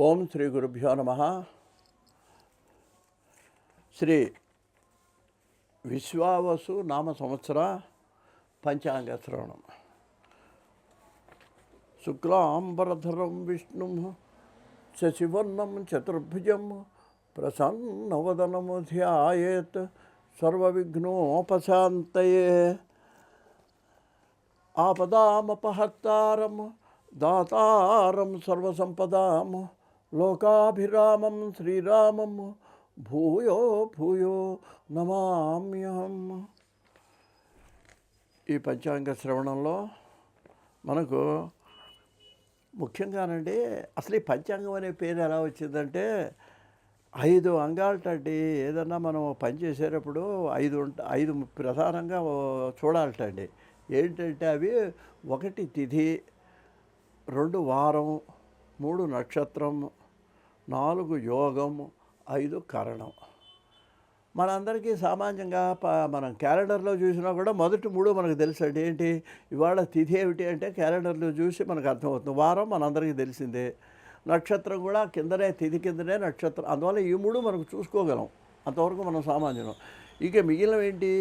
ఓం శ్రీ గురుభ్యో నమ. శ్రీ విశ్వావసు నామ సంవత్సర పంచాంగ శ్రవణం. శుక్లాంబరధరం విష్ణు శశివర్ణం చతుర్భుజం ప్రసన్నవదనము ధ్యాయేత్ సర్వవిఘ్నోపశాంతయే. ఆపదామపహర్తారం దాతారం సర్వసంపదాము లోకాభిరామం శ్రీరామం భూయో భూయో నమామ్యహం. ఈ పంచాంగ శ్రవణంలో మనకు ముఖ్యంగానండి అసలు ఈ పంచాంగం అనే పేరు ఎలా వచ్చిందంటే ఐదు అంగాలటండి. ఏదన్నా మనం పని చేసేటప్పుడు ఐదు ఉంట ఐదు ప్రధానంగా చూడాలటండి. ఏంటంటే అవి ఒకటి తిథి రెండు వారం మూడు నక్షత్రం నాలుగు యోగం ఐదు కరణం. మనందరికీ సామాన్యంగా ప మనం క్యాలెండర్లో చూసినా కూడా మొదటి మూడు మనకు తెలుసు అండి ఏంటి? ఇవాళ తిథి ఏమిటి అంటే క్యాలెండర్లో చూసి మనకు అర్థమవుతుంది. వారం మనందరికీ తెలిసిందే. నక్షత్రం కూడా కిందనే తిథి కిందనే నక్షత్రం. అందువల్ల ఈ మూడు మనకు చూసుకోగలం. అంతవరకు మనం సామాన్యం ఇక మిగిలిన ఏంటి?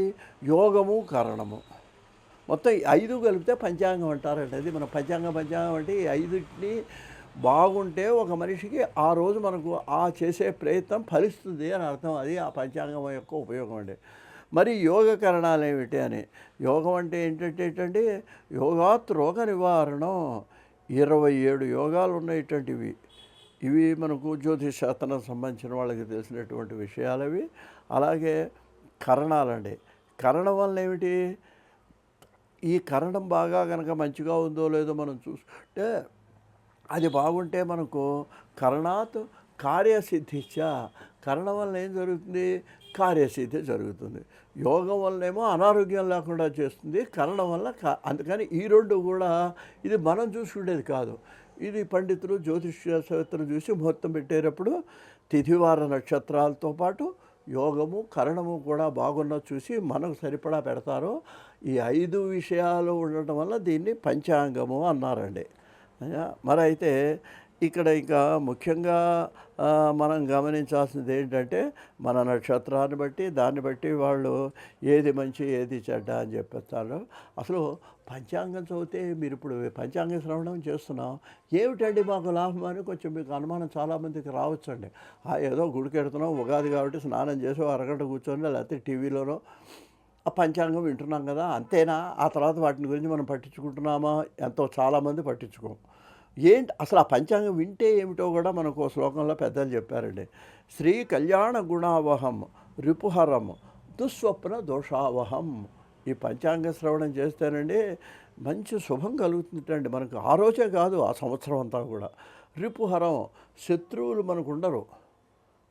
యోగము కరణము. మొత్తం ఐదు కలిపితే పంచాంగం అంటారండి. అది మన పంచాంగ పంచాంగం అంటే ఈ ఐదుటిని బాగుంటే ఒక మనిషికి ఆ రోజు మనకు ఆ చేసే ప్రయత్నం ఫలిస్తుంది అని అర్థం. అది ఆ పంచాంగం యొక్క ఉపయోగం అండి. మరి యోగ కరణాలు ఏమిటి అని? యోగం అంటే ఏంటంటే ఏంటంటే యోగాత్ రోగ నివారణం. ఇరవై ఏడు యోగాలు ఉన్నటువంటివి ఇవి మనకు జ్యోతిష్ శాస్త్రం సంబంధించిన వాళ్ళకి తెలిసినటువంటి విషయాలు అవి. అలాగే కరణాలండి కరణం వల్ల ఏమిటి? ఈ కరణం బాగా కనుక మంచిగా ఉందో లేదో మనం చూసుకుంటే అది బాగుంటే మనకు కరణాత్ కార్యసిద్ధిచ్చ. కరణం వల్ల ఏం జరుగుతుంది? కార్యసిద్ధి జరుగుతుంది. యోగం వల్లనేమో అనారోగ్యం లేకుండా చేస్తుంది. కరణం వల్ల కా అందుకని ఈ రెండు కూడా ఇది మనం చూసుకునేది కాదు. ఇది పండితులు జ్యోతిష్యవేత్తలు చూసి ముహూర్తం పెట్టేటప్పుడు తిథివార నక్షత్రాలతో పాటు యోగము కరణము కూడా బాగున్న చూసి మనకు సరిపడా పెడతారు. ఈ ఐదు విషయాలు ఉండటం వల్ల దీన్ని పంచాంగము అన్నారండి. మరి అయితే ఇక్కడ ఇంకా ముఖ్యంగా మనం గమనించాల్సింది ఏంటంటే మన నక్షత్రాన్ని బట్టి దాన్ని బట్టి వాళ్ళు ఏది మంచి ఏది చెడ్డ అని చెప్పేస్తారు. అసలు పంచాంగం చదివితే మీరు ఇప్పుడు పంచాంగ శ్రవణం చేస్తున్నాం. ఏమిటండి మాకు లాభం అని కొంచెం మీకు అనుమానం చాలామందికి రావచ్చండి. ఏదో గుడికెడుతున్నాం ఉగాది కాబట్టి స్నానం చేసి అరగంట కూర్చొని లేకపోతే టీవీలోనో ఆ పంచాంగం వింటున్నాం కదా అంతేనా? ఆ తర్వాత వాటిని గురించి మనం పట్టించుకుంటున్నామా? ఎంతో చాలామంది పట్టించుకోం. ఏంటి? అసలు ఆ పంచాంగం వింటే ఏమిటో కూడా మనకు శ్లోకంలో పెద్దలు చెప్పారండి. శ్రీ కళ్యాణ గుణావహం రిపుహరం దుస్వప్న దోషావహం. ఈ పంచాంగ శ్రవణం చేస్తేనండి మంచి శుభం కలుగుతుందండి. మనకు ఆ రోజే కాదు ఆ సంవత్సరం అంతా కూడా. రిపుహరం శత్రువులు మనకు ఉండరు.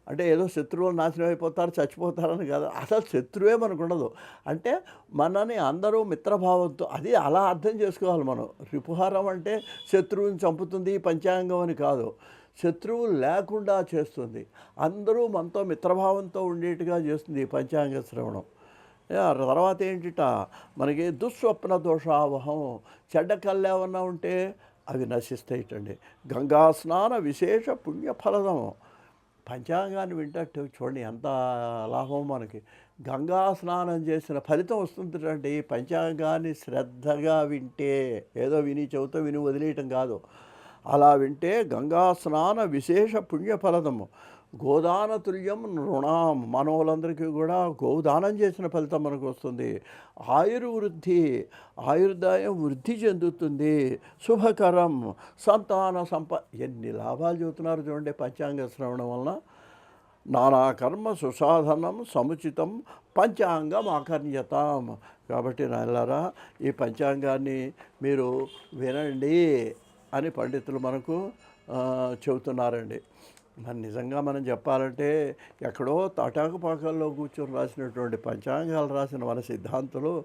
అంటే ఏదో శత్రువులు నాశనం అయిపోతారు చచ్చిపోతారని కాదు. అసలు శత్రువే మనకు ఉండదు. అంటే మనని అందరూ మిత్రభావంతో అది అలా అర్థం చేసుకోవాలి మనం. రిపుహారం అంటే శత్రువుని చంపుతుంది పంచాంగం అని కాదు. శత్రువు లేకుండా చేస్తుంది. అందరూ మనతో మిత్రభావంతో ఉండేట్టుగా చేస్తుంది పంచాంగ శ్రవణం. తర్వాత ఏంటిట? మనకి దుస్వప్న దోషావహం చెడ్డ కళ్ళు ఏమన్నా ఉంటే అవి నశిస్తాయిటండి. గంగా స్నాన విశేష పుణ్యఫలదం పంచాంగాన్ని వింటట్టు చూడండి ఎంత లాభం మనకి. గంగా స్నానం చేసిన ఫలితం వస్తుందండి పంచాంగాన్ని శ్రద్ధగా వింటే ఏదో విని చెబుతూ విని వదిలేయటం కాదు. అలా వింటే గంగా స్నాన విశేష పుణ్యఫలదము. గోదాన తుల్యం రుణం మనవులందరికీ కూడా గోదానం చేసిన ఫలితం మనకు వస్తుంది. ఆయుర్వృద్ధి ఆయుర్దాయం వృద్ధి చెందుతుంది. శుభకరం. సంతాన సంప ఎన్ని లాభాలు చెబుతున్నారు చూడండి పంచాంగ శ్రవణం వలన. నానా కర్మ సుసాధనం సముచితం పంచాంగం ఆకర్ణ్యతాం. కాబట్టి నాయలారా ఈ పంచాంగాన్ని మీరు వినండి అని పండితులు మనకు చెబుతున్నారండి. మరి నిజంగా మనం చెప్పాలంటే ఎక్కడో తాటాకుపాకల్లో కూర్చొని రాసినటువంటి పంచాంగాలు రాసిన మన సిద్ధాంతులు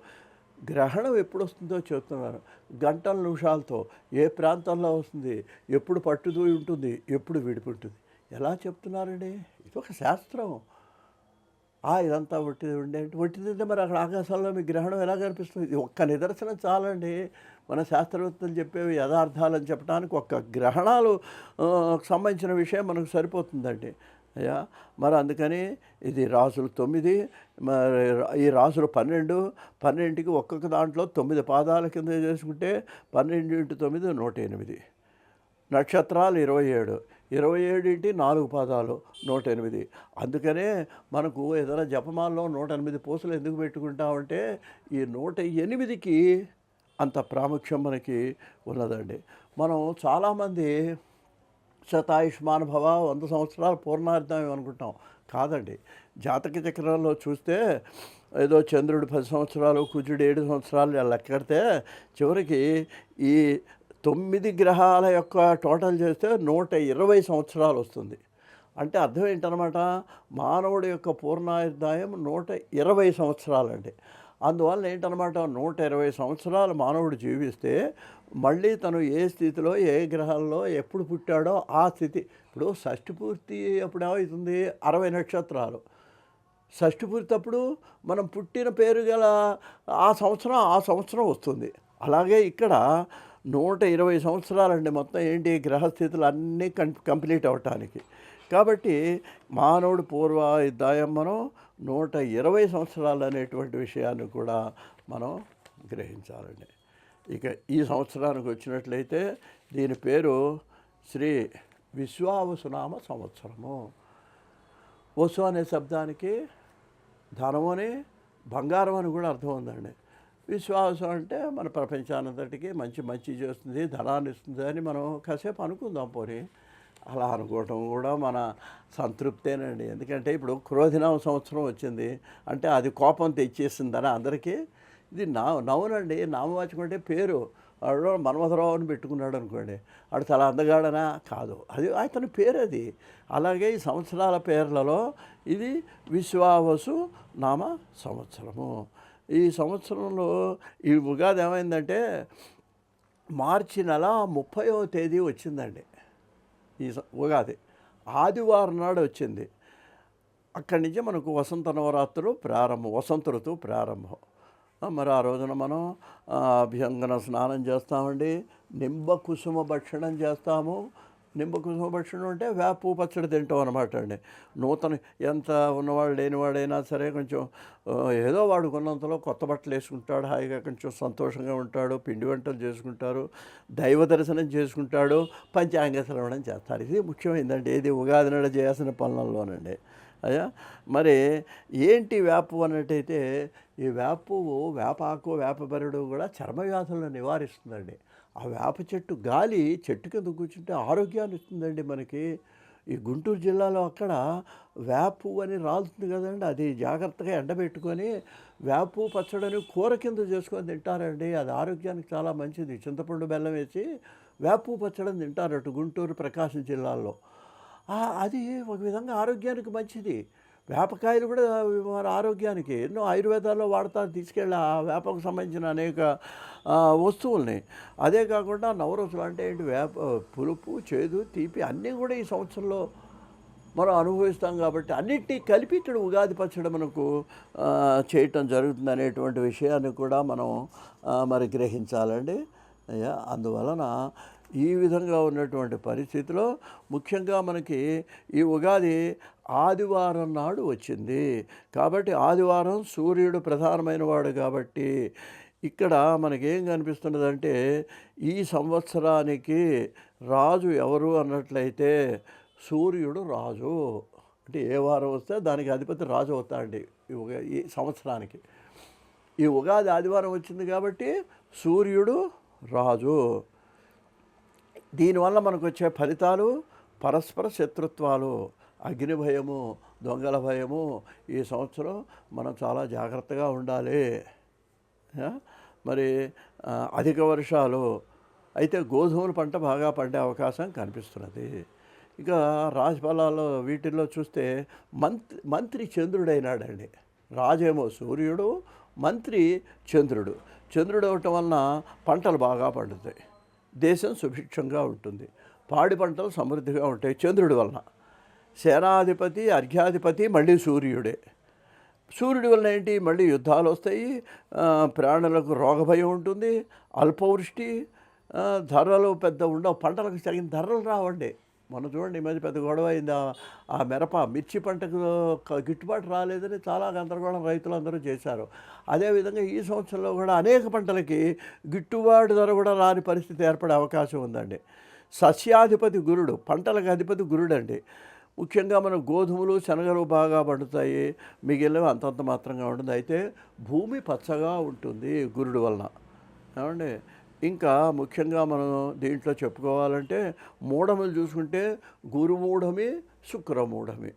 గ్రహణం ఎప్పుడు వస్తుందో చెప్తున్నారు. గంటల నిమిషాలతో ఏ ప్రాంతంలో వస్తుంది ఎప్పుడు పట్టుదూయి ఉంటుంది ఎప్పుడు విడిపుంటుంది ఎలా చెప్తున్నారండి? ఇది ఒక శాస్త్రం. ఇదంతా ఒట్టిది ఉండే ఒట్టిదంటే మరి అక్కడ ఆకాశంలో మీ గ్రహణం ఎలా కనిపిస్తుంది? ఇది ఒక్క నిదర్శనం చాలండి. మన శాస్త్రవేత్తలు చెప్పేవి యథార్థాలని చెప్పడానికి ఒక్క గ్రహణాలు సంబంధించిన విషయం మనకు సరిపోతుందండి. అయ్యా మరి అందుకని ఇది రాసులు తొమ్మిది మరి ఈ రాసులు పన్నెండు పన్నెండుకి ఒక్కొక్క దాంట్లో తొమ్మిది పాదాల కింద చేసుకుంటే పన్నెండు ఇంటూ తొమ్మిది నూట ఎనిమిది. నక్షత్రాలు ఇరవై ఏడు. ఇరవై ఏడింటి నాలుగు పాదాలు నూట ఎనిమిది. అందుకనే మనకు ఏదైనా జపమాల్లో నూట ఎనిమిది పూసలు ఎందుకు పెట్టుకుంటామంటే ఈ నూట ఎనిమిదికి అంత ప్రాముఖ్యం మనకి ఉన్నదండి. మనం చాలామంది శతాయుష్మాన్ భవ వంద సంవత్సరాలు పూర్ణార్థం అనుకుంటాం. కాదండి. జాతక చక్రంలో చూస్తే ఏదో చంద్రుడు పది సంవత్సరాలు కుజుడు ఏడు సంవత్సరాలు లెక్కడితే చివరికి ఈ తొమ్మిది గ్రహాల యొక్క టోటల్ చేస్తే నూట ఇరవై సంవత్సరాలు వస్తుంది. అంటే అర్థం ఏంటనమాట మానవుడి యొక్క పూర్ణాయుర్దాయం నూట ఇరవై సంవత్సరాలండి. అందువల్ల ఏంటనమాట నూట ఇరవై సంవత్సరాలు మానవుడు జీవిస్తే మళ్ళీ తను ఏ స్థితిలో ఏ గ్రహాల్లో ఎప్పుడు పుట్టాడో ఆ స్థితి. ఇప్పుడు షష్ఠి పూర్తి ఎప్పుడు ఏమవుతుంది అరవై నక్షత్రాలు. షష్ఠ పూర్తి అప్పుడు మనం పుట్టిన పేరు గల ఆ సంవత్సరం ఆ సంవత్సరం వస్తుంది. అలాగే ఇక్కడ నూట ఇరవై సంవత్సరాలండి మొత్తం ఏంటి గ్రహస్థితులు అన్నీ కం కంప్లీట్ అవ్వటానికి కాబట్టి మానవుడు పూర్వ దాయమ్మను నూట ఇరవై సంవత్సరాలు అనేటువంటి విషయాన్ని కూడా మనం గ్రహించాలండి. ఇక ఈ సంవత్సరానికి వచ్చినట్లయితే దీని పేరు శ్రీ విశ్వావసునామ సంవత్సరము. వసు అనే శబ్దానికి ధనము అని బంగారం అని కూడా అర్థం ఉందండి. విశ్వాసం అంటే మన ప్రపంచానంతటికి మంచి మంచి చేస్తుంది ధనాన్ని ఇస్తుంది అని మనం కాసేపు అనుకుందాం పోనీ. అలా అనుకోవటం కూడా మన సంతృప్తేనండి. ఎందుకంటే ఇప్పుడు క్రోధినామ సంవత్సరం వచ్చింది అంటే అది కోపం తెచ్చేసిందని అందరికీ ఇది నా నవ్వునండి. నామవాచకం అంటే పేరు. వాడు మన్మథరావు అని పెట్టుకున్నాడు అనుకోండి వాడు చాలా అందగాడనా? కాదు. అది అతని పేరు అది. అలాగే ఈ సంవత్సరాల పేర్లలో ఇది విశ్వావసు నామ సంవత్సరము. ఈ సంవత్సరంలో ఈ ఉగాది ఏమైందంటే మార్చి నెల ముప్పైవ తేదీ వచ్చిందండి. ఈ ఉగాది. ఆదివారం నాడు వచ్చింది. అక్కడి నుంచి మనకు వసంత నవరాత్రులు ప్రారంభం వసంత ఋతువు ప్రారంభం. మరి ఆ రోజున మనం అభ్యంగన స్నానం చేస్తామండి నింబ కుసుమ భక్షణం చేస్తాము నిమ్మకు భక్షణం అంటే వేపు పచ్చడి తింటాం అనమాట అండి. నూతన ఎంత ఉన్నవాడు లేనివాడైనా సరే కొంచెం ఏదో వాడుకున్నంతలో కొత్త బట్టలు వేసుకుంటాడు హాయిగా కొంచెం సంతోషంగా ఉంటాడు పిండి వంటలు చేసుకుంటారు దైవ దర్శనం చేసుకుంటాడు పంచాంగ శ్రవణం చేస్తారు. ఇది ముఖ్యమైందండి. ఇది ఉగాది నాడు చేయాల్సిన పనులలోనండి. అయ్యా మరి ఏంటి వేపు అన్నట్టయితే ఈ వేపు వేపాకు వేపబెరడు కూడా చర్మ వ్యాధులను నివారిస్తుందండి. ఆ వేప చెట్టు గాలి చెట్టు కింద కూర్చుంటే ఆరోగ్యాన్ని ఇస్తుందండి మనకి. ఈ గుంటూరు జిల్లాలో అక్కడ వేపు అని రాలుతుంది కదండి. అది జాగ్రత్తగా ఎండబెట్టుకొని వేపు పచ్చడని కూర కింద చేసుకొని తింటారండి. అది ఆరోగ్యానికి చాలా మంచిది. చింతపండు బెల్లం వేసి వేపు పచ్చడిని తింటారట గుంటూరు ప్రకాశం జిల్లాలో అది ఒక విధంగా ఆరోగ్యానికి మంచిది. వేపకాయలు కూడా మన ఆరోగ్యానికి ఎన్నో ఆయుర్వేదాల్లో వాడతారు తీసుకెళ్ళి ఆ వేపకు సంబంధించిన అనేక వస్తువుల్ని. అదే కాకుండా నవరసులు అంటే ఏంటి? వేప పులుపు చేదు తీపి అన్నీ కూడా ఈ సంవత్సరంలో మనం అనుభవిస్తాం కాబట్టి అన్నిటినీ కలిపి ఇక్కడ ఉగాది పచ్చడి మనకు చేయటం జరుగుతుంది అనేటువంటి విషయాన్ని కూడా మనం మరి గ్రహించాలండి. అందువలన ఈ విధంగా ఉన్నటువంటి పరిస్థితిలో ముఖ్యంగా మనకి ఈ ఉగాది ఆదివారం నాడు వచ్చింది. కాబట్టి ఆదివారం సూర్యుడు ప్రధానమైన వాడు కాబట్టి ఇక్కడ మనకేం కనిపిస్తున్నదంటే ఈ సంవత్సరానికి రాజు ఎవరు అన్నట్లయితే సూర్యుడు రాజు. అంటే ఏ వారం వస్తే దానికి అధిపతి రాజు అవుతాడండి ఈ ఉగా ఈ సంవత్సరానికి. ఈ ఉగాది ఆదివారం వచ్చింది కాబట్టి సూర్యుడు రాజు. దీనివల్ల మనకు వచ్చే ఫలితాలు పరస్పర శత్రుత్వాలు. అగ్ని భయము దొంగల భయము ఈ సంవత్సరం మనం చాలా జాగ్రత్తగా ఉండాలి. మరి అధిక వర్షాలు. అయితే గోధుమల పంట బాగా పండే అవకాశం కనిపిస్తున్నది. ఇక రాజఫలాల్లో వీటిల్లో చూస్తే మంత్రి మంత్రి చంద్రుడైనాడండి. రాజేమో సూర్యుడు మంత్రి చంద్రుడు. చంద్రుడు అవటం వలన పంటలు బాగా పండుతాయి. దేశం సుభిక్షంగా ఉంటుంది. పాడి పంటలు సమృద్ధిగా ఉంటాయి చంద్రుడి వలన. సేనాధిపతి అర్ఘ్యాధిపతి మళ్ళీ సూర్యుడే. సూర్యుడి వలన ఏంటి? మళ్ళీ యుద్ధాలు వస్తాయి. ప్రాణులకు రోగభయం ఉంటుంది. అల్పవృష్టి ధరలు పెద్ద ఉండవు. పంటలకు తగిన ధరలు రావండి. మొన్న చూడండి ఈ మధ్య పెద్ద గొడవ అయింది. ఆ- ఆ మిరప మిర్చి పంటకు గిట్టుబాటు రాలేదని చాలా గందరగోళం రైతులందరూ చేశారు. అదేవిధంగా ఈ సంవత్సరంలో కూడా అనేక పంటలకి గిట్టుబాటు ధర కూడా రాని పరిస్థితి ఏర్పడే అవకాశం ఉందండి. సస్యాధిపతి గురుడు పంటలకు అధిపతి గురుడు అండి ముఖ్యంగా మన గోధుమలు శనగలు బాగా పండుతాయి. మిగిలినవి అంతంత మాత్రంగా ఉంటుంది అయితే భూమి పచ్చగా ఉంటుంది గురుడు వలన. ఏమండి? ఇంకా ముఖ్యంగా మనం దీంట్లో చెప్పుకోవాలంటే మూఢములు చూసుకుంటే గురుమూఢమి శుక్రమూఢమి.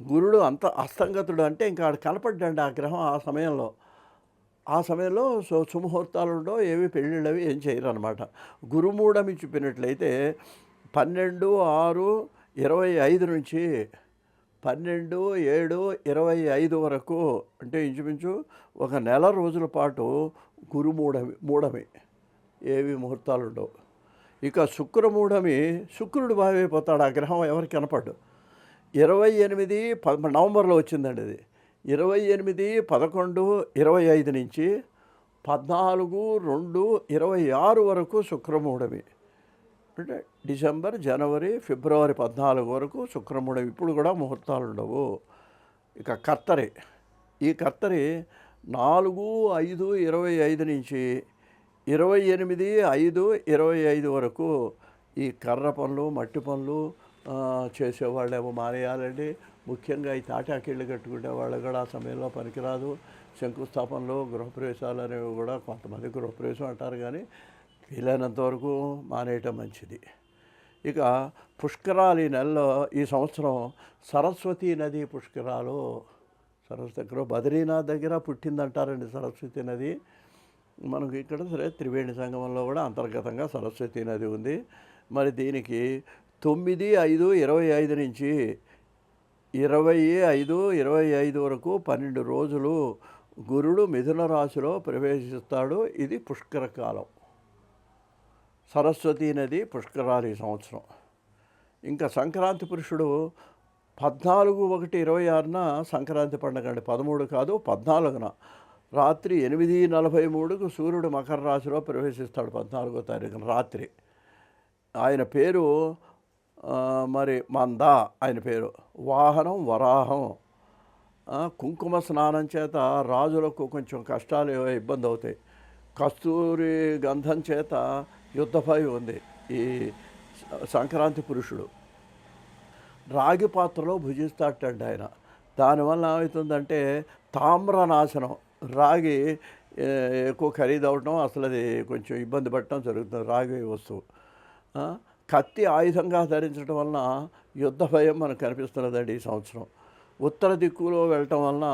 గురుడు అంత అస్తంగతుడు అంటే ఇంకా ఆడ కనపడ్డండి ఆ గ్రహం ఆ సమయంలో. ఆ సమయంలో సో సుముహూర్తాలు ఉండవు ఏవి పెళ్ళిళ్ళవి ఏం చేయరు అనమాట గురుమూఢమి చూపినట్లయితే పన్నెండు ఆరు ఇరవై ఐదు నుంచి పన్నెండు ఏడు ఇరవై ఐదు వరకు అంటే ఇంచుమించు ఒక నెల రోజుల పాటు గురుమూఢమి మూఢమి. ఏవి ముహూర్తాలు ఉండవు ఇక శుక్రమూఢమి శుక్రుడు బాగైపోతాడు ఆ గ్రహం ఎవరికి కనపడ్డు ఇరవై ఎనిమిది ప నవంబర్లో వచ్చిందండి అది. ఇరవై ఎనిమిది పదకొండు ఇరవై ఐదు నుంచి పద్నాలుగు రెండు ఇరవై ఆరు వరకు శుక్రమూఢమి. అంటే డిసెంబర్ జనవరి ఫిబ్రవరి పద్నాలుగు వరకు శుక్రమూఢమి. ఇప్పుడు కూడా ముహూర్తాలు ఉండవు ఇక కత్తరి ఈ కత్తరి నాలుగు ఐదు ఇరవై ఐదు నుంచి ఇరవై ఎనిమిది ఐదు ఇరవై ఐదు వరకు ఈ కర్ర పనులు మట్టి పనులు చేసేవాళ్ళేమో మానేయాలండి. ముఖ్యంగా ఈ తాటాకిళ్ళు కట్టుకునే వాళ్ళు కూడా ఆ సమయంలో పనికిరాదు. శంకుస్థాపనలు గృహప్రవేశాలు అనేవి కూడా కొంతమంది గృహప్రవేశం అంటారు కానీ వీలైనంత వరకు మానేయటం మంచిది. ఇక పుష్కరాలు ఈ నెలలో ఈ సంవత్సరం సరస్వతీ నది పుష్కరాలు సరస్వతి దగ్గర బద్రీనాథ్ దగ్గర పుట్టిందంటారండి సరస్వతి నది. మనకు ఇక్కడ సరే త్రివేణి సంగమంలో కూడా అంతర్గతంగా సరస్వతి నది ఉంది. మరి దీనికి తొమ్మిది ఐదు ఇరవై ఐదు నుంచి ఇరవై ఐదు ఇరవై ఐదు వరకు పన్నెండు రోజులు గురుడు మిథున రాశిలో ప్రవేశిస్తాడు. ఇది పుష్కర కాలం. సరస్వతీ నది పుష్కరాలు ఈ సంవత్సరం. ఇంకా సంక్రాంతి పురుషుడు పద్నాలుగు ఒకటి ఇరవై ఆరున సంక్రాంతి పండుగ అండి పదమూడు కాదు పద్నాలుగున రాత్రి ఎనిమిది నలభై మూడుకు సూర్యుడు మకర రాశిలో ప్రవేశిస్తాడు పద్నాలుగో తారీఖున రాత్రి. ఆయన పేరు మరి మంద ఆయన పేరు. వాహనం వరాహం. కుంకుమ స్నానం చేత రాజులకు కొంచెం కష్టాలు ఇబ్బంది అవుతాయి. కస్తూరి గంధం చేత యుద్ధభయం ఉంది ఈ సంక్రాంతి పురుషుడు. రాగి పాత్రలో భుజిస్తాటండి ఆయన. దానివల్ల ఏమవుతుందంటే తామ్రనాశనం రాగి ఎక్కువ ఖరీదు అవటం అసలు అది కొంచెం ఇబ్బంది పడటం జరుగుతుంది రాగి వస్తువు. కత్తి ఆయుధంగా ధరించడం వలన యుద్ధ భయం మనకు కనిపిస్తున్నదండి ఈ సంవత్సరం. ఉత్తర దిక్కులో వెళ్ళటం వలన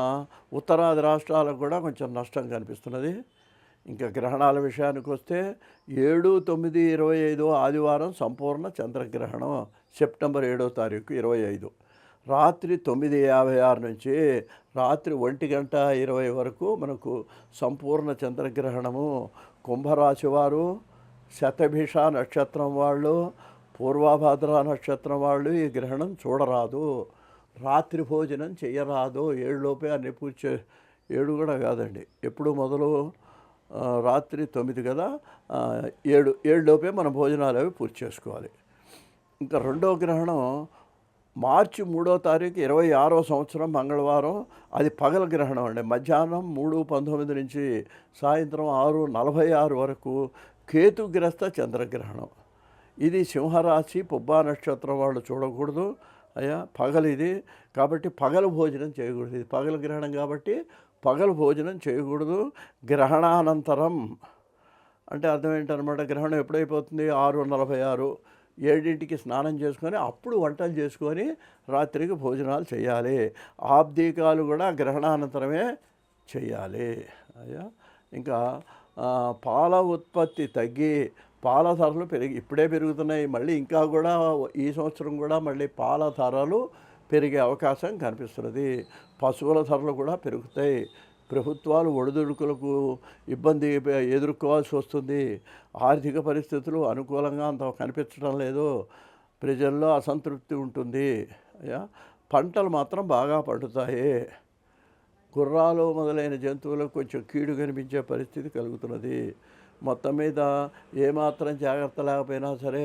ఉత్తరాది రాష్ట్రాలకు కూడా కొంచెం నష్టం కనిపిస్తున్నది. ఇంకా గ్రహణాల విషయానికి వస్తే ఏడు తొమ్మిది ఇరవై ఐదు ఆదివారం సంపూర్ణ చంద్రగ్రహణం సెప్టెంబర్ ఏడో తారీఖు ఇరవై ఐదు. రాత్రి తొమ్మిది యాభై ఆరు నుంచి రాత్రి ఒంటి గంట ఇరవై వరకు మనకు సంపూర్ణ చంద్రగ్రహణము. కుంభరాశి వారు శతభిష నక్షత్రం వాళ్ళు పూర్వభద్ర నక్షత్రం వాళ్ళు ఈ గ్రహణం చూడరాదు. రాత్రి భోజనం చేయరాదు. ఏడులోపే అన్ని పూజ ఏడు కూడా కాదండి. ఎప్పుడు మొదలు రాత్రి తొమ్మిది కదా ఏడు ఏడులోపే మన భోజనాలు అవి పూర్తి చేసుకోవాలి. ఇంకా రెండో గ్రహణం మార్చి మూడో తారీఖు ఇరవై ఆరో సంవత్సరం మంగళవారం. అది పగల గ్రహణం అండి. మధ్యాహ్నం మూడు పంతొమ్మిది నుంచి సాయంత్రం ఆరు నలభై ఆరు వరకు కేతుగ్రస్త చంద్రగ్రహణం. ఇది సింహరాశి పుబ్బా నక్షత్రం వాళ్ళు చూడకూడదు. అయ్యా పగలు ఇది. కాబట్టి పగలు భోజనం చేయకూడదు. ఇది పగల గ్రహణం కాబట్టి పగలు భోజనం చేయకూడదు. గ్రహణానంతరం అంటే అర్థం ఏంటనమాట? గ్రహణం ఎప్పుడైపోతుంది? ఆరు నలభై ఆరు. ఏడింటికి స్నానం చేసుకొని అప్పుడు వంటలు చేసుకొని రాత్రికి భోజనాలు చేయాలి. ఆబ్దీకాలు కూడా గ్రహణానంతరమే చేయాలి. అయ్యా. ఇంకా పాల ఉత్పత్తి తగ్గి పాల ధరలు పెరిగి ఇప్పుడే పెరుగుతున్నాయి. మళ్ళీ ఇంకా కూడా ఈ సంవత్సరం కూడా మళ్ళీ పాల ధరలు పెరిగే అవకాశం కనిపిస్తున్నది. పశువుల ధరలు కూడా పెరుగుతాయి. ప్రభుత్వాలు ఒడిదుడుకులకు ఇబ్బంది ఎదుర్కోవాల్సి వస్తుంది. ఆర్థిక పరిస్థితులు అనుకూలంగా అంత కనిపించడం లేదు. ప్రజల్లో అసంతృప్తి ఉంటుంది. పంటలు మాత్రం బాగా పండుతాయి. గుర్రాలు మొదలైన జంతువులకు కొంచెం కీడు కనిపించే పరిస్థితి కలుగుతున్నది. మొత్తం మీద ఏమాత్రం జాగ్రత్త లేకపోయినా సరే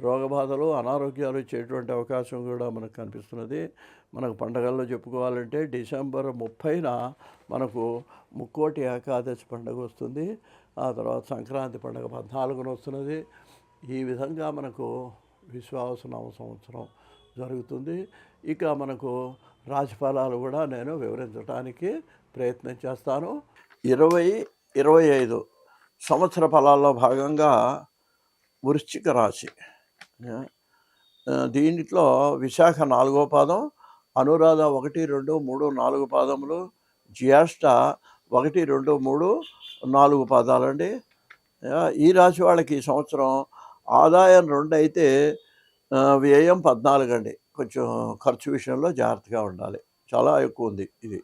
రోగబాధలు అనారోగ్యాలు వచ్చేటువంటి అవకాశం కూడా మనకు కనిపిస్తున్నది. మనకు పండగల్లో చెప్పుకోవాలంటే డిసెంబర్ ముప్పైన మనకు ముక్కోటి ఏకాదశి పండుగ వస్తుంది. ఆ తర్వాత సంక్రాంతి పండుగ పద్నాలుగున వస్తున్నది. ఈ విధంగా మనకు విశ్వాసనవ సంవత్సరం జరుగుతుంది. ఇక మనకు రాశిఫలాలు కూడా నేను వివరించడానికి ప్రయత్నం చేస్తాను. ఇరవై ఇరవై ఐదు సంవత్సర ఫలాల్లో భాగంగా వృశ్చిక రాశి. దీంట్లో విశాఖ నాలుగో పాదం అనురాధ ఒకటి రెండు మూడు నాలుగు పాదములు జ్యేష్ఠ ఒకటి రెండు మూడు నాలుగు పాదాలండి. ఈ రాశి వాళ్ళకి ఈ సంవత్సరం ఆదాయం రెండు అయితే వ్యయం పద్నాలుగు అండి కొంచెం ఖర్చు విషయంలో జాగ్రత్తగా ఉండాలి. చాలా ఎక్కువ ఉంది ఇది.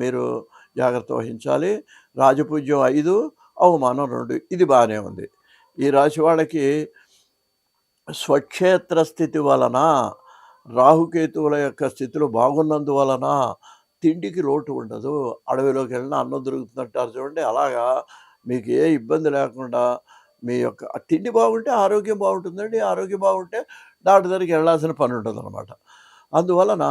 మీరు జాగ్రత్త వహించాలి. రాజపూజ్యం ఐదు అవమానం రెండు. ఇది బాగానే ఉంది. ఈ రాశి వాళ్ళకి స్వక్షేత్ర స్థితి వలన రాహుకేతువుల యొక్క స్థితిలో బాగున్నందువలన తిండికి లోటు ఉండదు. అడవిలోకి వెళ్ళినా అన్నం దొరుకుతుందంటారు చూడండి. అలాగా మీకు ఏ ఇబ్బంది లేకుండా మీ యొక్క తిండి బాగుంటే ఆరోగ్యం బాగుంటుందండి. ఆరోగ్యం బాగుంటే డాక్టర్ దగ్గరికి వెళ్ళాల్సిన పని ఉంటుంది అనమాట అందువలన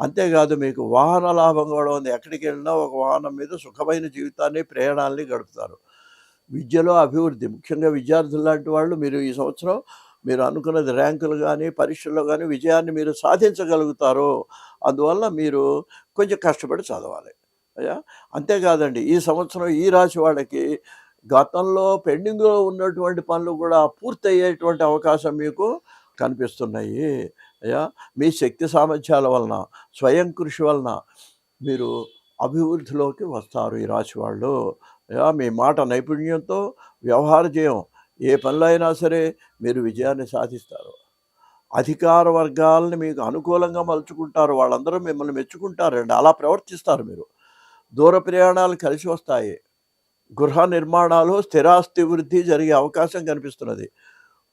అంతేకాదు మీకు వాహన లాభం కూడా ఉంది. ఎక్కడికి వెళ్ళినా ఒక వాహనం మీద సుఖమైన జీవితాన్ని ప్రయాణాలని గడుపుతారు. విద్యలో అభివృద్ధి. ముఖ్యంగా విద్యార్థులు లాంటి వాళ్ళు మీరు ఈ సంవత్సరం మీరు అనుకున్నది ర్యాంకులు కానీ పరీక్షల్లో కానీ విజయాన్ని మీరు సాధించగలుగుతారు అందువల్ల మీరు కొంచెం కష్టపడి చదవాలి. అయ్యా? అంతేకాదండి ఈ సంవత్సరం ఈ రాశి వాళ్ళకి గతంలో పెండింగ్లో ఉన్నటువంటి పనులు కూడా పూర్తయ్యేటువంటి అవకాశం మీకు కనిపిస్తున్నాయి. అయ్యా? మీ శక్తి సామర్థ్యాల వలన స్వయం కృషి వలన మీరు అభివృద్ధిలోకి వస్తారు ఈ రాశి వాళ్ళు. అయ్యా? మీ మాట నైపుణ్యంతో వ్యవహార జయం ఏ పనిలో అయినా సరే మీరు విజయాన్ని సాధిస్తారు. అధికార వర్గాలని మీకు అనుకూలంగా మలుచుకుంటారు. వాళ్ళందరూ మిమ్మల్ని మెచ్చుకుంటారండి అలా ప్రవర్తిస్తారు మీరు. దూర ప్రయాణాలు కలిసి వస్తాయి. గృహ నిర్మాణాలు స్థిరాస్తి వృద్ధి జరిగే అవకాశం కనిపిస్తున్నది.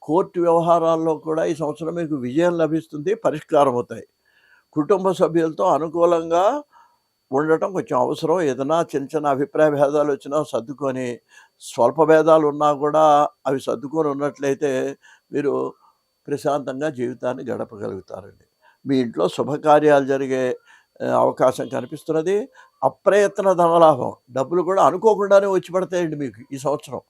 కోర్టు వ్యవహారాల్లో కూడా ఈ సంవత్సరం మీకు విజయం లభిస్తుంది పరిష్కారం అవుతాయి. కుటుంబ సభ్యులతో అనుకూలంగా ఉండటం కొంచెం అవసరం. ఏదైనా చిన్న చిన్న అభిప్రాయ భేదాలు వచ్చినా సర్దుకొని స్వల్ప భేదాలు ఉన్నా కూడా అవి సర్దుకొని ఉన్నట్లయితే మీరు ప్రశాంతంగా జీవితాన్ని గడపగలుగుతారండి. మీ ఇంట్లో శుభకార్యాలు జరిగే అవకాశం కనిపిస్తున్నది. అప్రయత్న ధనలాభం. డబ్బులు కూడా అనుకోకుండానే వచ్చి పడతాయండి మీకు ఈ సంవత్సరం.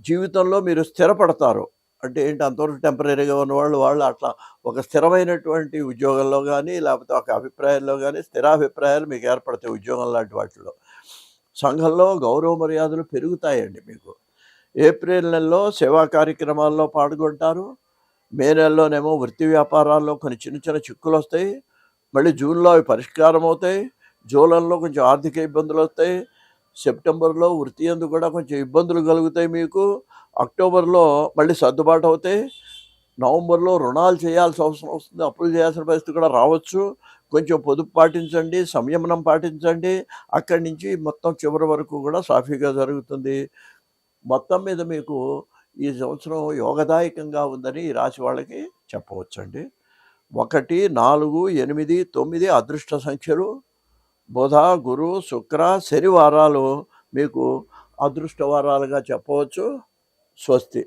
జీవితంలో మీరు స్థిరపడతారు. అంటే ఏంటి? అంతవరకు టెంపరీగా ఉన్నవాళ్ళు వాళ్ళు అట్లా ఒక స్థిరమైనటువంటి ఉద్యోగంలో కానీ లేకపోతే ఒక అభిప్రాయంలో కానీ స్థిరాభిప్రాయాలు మీకు ఏర్పడతాయి ఉద్యోగం లాంటి వాటిలో. సంఘంలో గౌరవ మర్యాదలు పెరుగుతాయండి మీకు. ఏప్రిల్ నెలలో సేవా కార్యక్రమాల్లో పాల్గొంటారు. మే నెలలోనేమో వృత్తి వ్యాపారాల్లో కొన్ని చిన్న చిన్న చిక్కులు వస్తాయి మళ్ళీ జూన్లో అవి పరిష్కారం అవుతాయి జూలైలో కొంచెం ఆర్థిక ఇబ్బందులు వస్తాయి సెప్టెంబర్లో వృత్తి ఎందు కూడా కొంచెం ఇబ్బందులు కలుగుతాయి మీకు. అక్టోబర్లో మళ్ళీ సర్దుబాటు అవుతాయి నవంబర్లో రుణాలు చేయాల్సిన అవసరం వస్తుంది. అప్పులు చేయాల్సిన పరిస్థితి కూడా రావచ్చు. కొంచెం పొదుపు పాటించండి సంయమనం పాటించండి. అక్కడి నుంచి మొత్తం చివరి వరకు కూడా సాఫీగా జరుగుతుంది. మొత్తం మీద మీకు ఈ సంవత్సరం యోగదాయకంగా ఉందని ఈ రాశి వాళ్ళకి చెప్పవచ్చండి. ఒకటి నాలుగు ఎనిమిది తొమ్మిది అదృష్ట సంఖ్యలు. బుధ గురు శుక్ర శనివారాలు మీకు అదృష్ట వారాలుగా చెప్పవచ్చు. స్వస్తి.